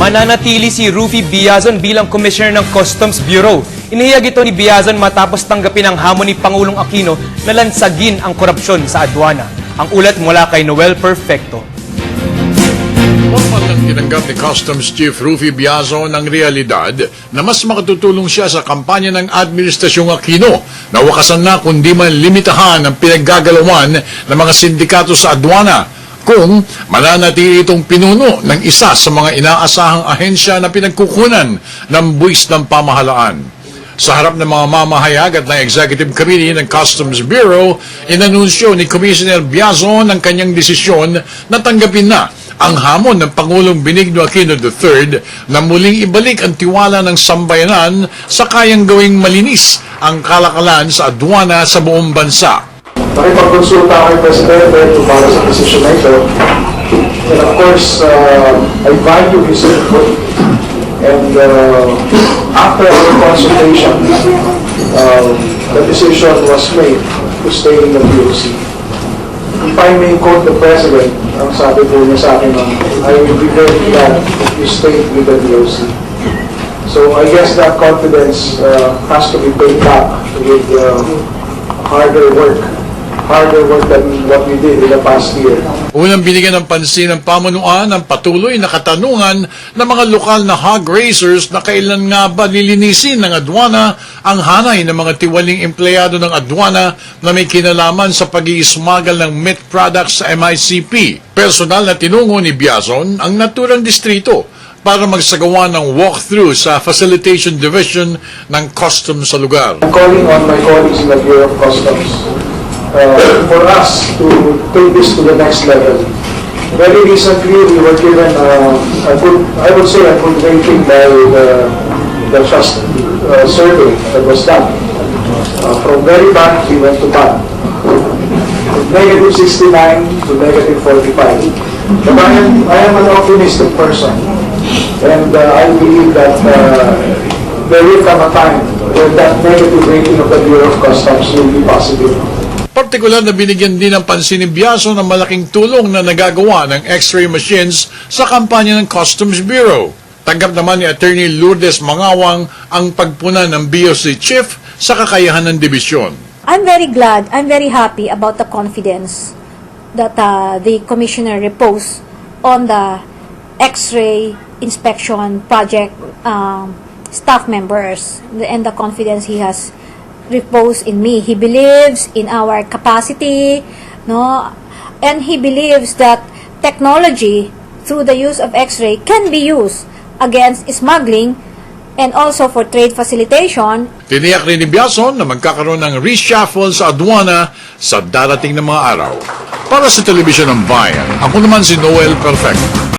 Mananatili si Rufy Biazon bilang Commissioner ng Customs Bureau. Inihiyag ito ni Biazon matapos tanggapin ang hamon ni Pangulong Aquino na lansagin ang korupsyon sa adwana. Ang ulat mula kay Noel Perfecto. Formal lang tinanggap ni Customs Chief Rufy Biazo ng realidad na mas makatutulong siya sa kampanya ng Administrasyong Aquino na wakasan na kundi man limitahan ang pinaggagalawan ng mga sindikato sa adwana kung mananatili itong pinuno ng isa sa mga inaasahang ahensya na pinagkukunan ng buwis ng pamahalaan. Sa harap ng mga mamahayag at ng Executive Committee ng Customs Bureau, inanunsyo ni Commissioner Biazon ang kanyang desisyon na tanggapin na ang hamon ng Pangulong Benigno Aquino III na muling ibalik ang tiwala ng sambayanan sa kayang gawing malinis ang kalakalan sa adwana sa buong bansa. Nakipagkonsulta kay Presidente para sa decision na ito. And of course, uh, I value his input. And uh, after our consultation, uh, the decision was made to stay in the POC. If I may quote the President, ang sabi po niya sa akin, I will be very glad if you stay with the DOC. So I guess that confidence uh, has to be paid back with uh, harder work, harder work than what we did in the past year. Unang binigyan ng pansin ng pamunuan ang patuloy na katanungan ng mga lokal na hog raisers na kailan nga ba lilinisin ng adwana ang hanay ng mga tiwaling empleyado ng adwana na may kinalaman sa pag iismagal ng meat products sa MICP. Personal na tinungo ni Biazon ang naturang distrito para magsagawa ng walkthrough sa Facilitation Division ng Customs sa lugar. I'm calling on my colleagues in the Bureau of Customs uh, for us to take this to the next level. Very recently, we were given uh, a good, I would say a good rating by the, the trust uh, survey that was done. Uh, From very bad, we went to bad. Negative 69 to negative 45. But I am, I am an optimistic person. And uh, I believe that uh, there will come a time when that negative rating of the Bureau of Customs will be possible. Partikular na binigyan din ng pansin ni Biaso ng malaking tulong na nagagawa ng x-ray machines sa kampanya ng Customs Bureau. Tanggap naman ni Attorney Lourdes Mangawang ang pagpuna ng BOC Chief sa kakayahan ng dibisyon. I'm very glad, I'm very happy about the confidence that uh, the commissioner reposed on the X-ray inspection project um, staff members and the confidence he has reposed in me. He believes in our capacity, no, and he believes that technology through the use of X-ray can be used against smuggling and also for trade facilitation Tiniyak rin ni Biason na magkakaroon ng reshuffle sa adwana sa darating na mga araw. Para sa Telebisyon ng Bayan, ako naman si Noel Perfecto.